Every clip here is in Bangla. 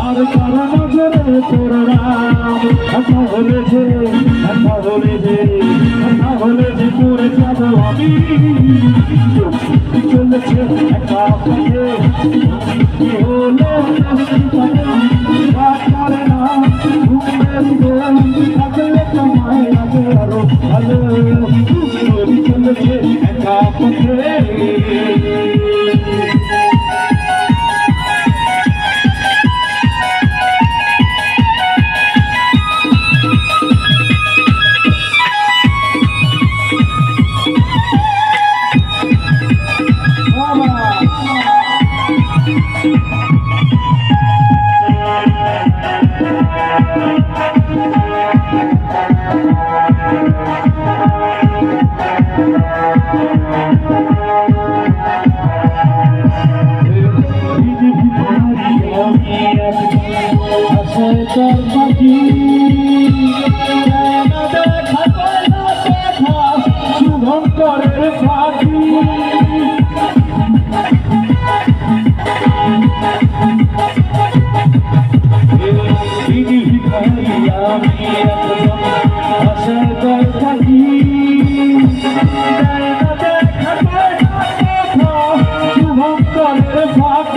আর কারও নজরে করো না একা হলে যে একা হলে যে একা হলে যে করে যাব আমি চলেছে একা পথে ভালো Thank you. fuck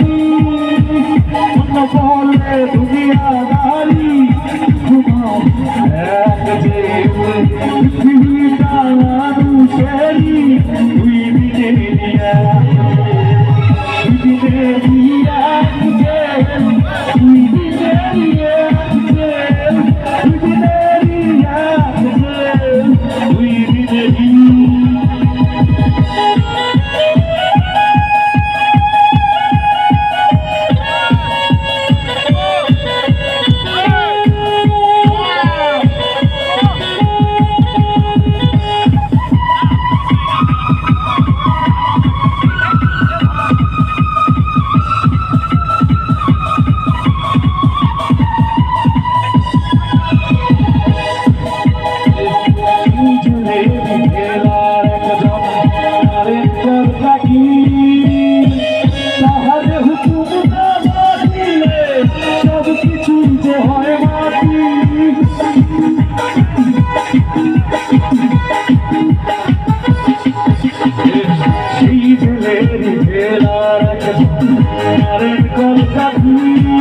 সব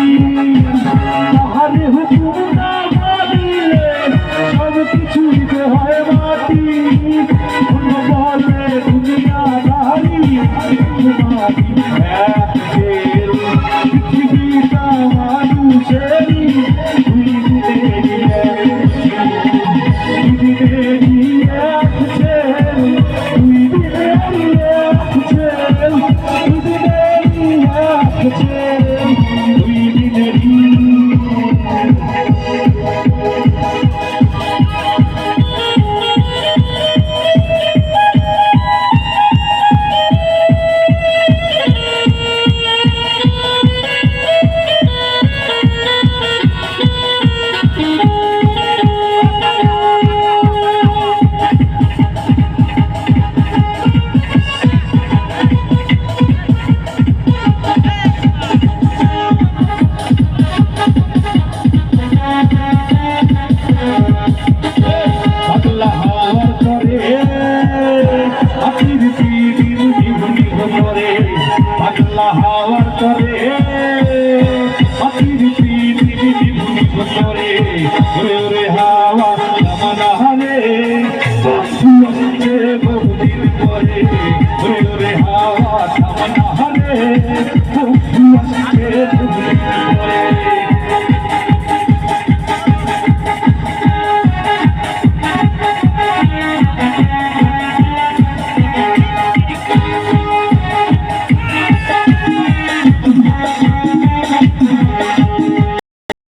কথা না রে। খুব আসছে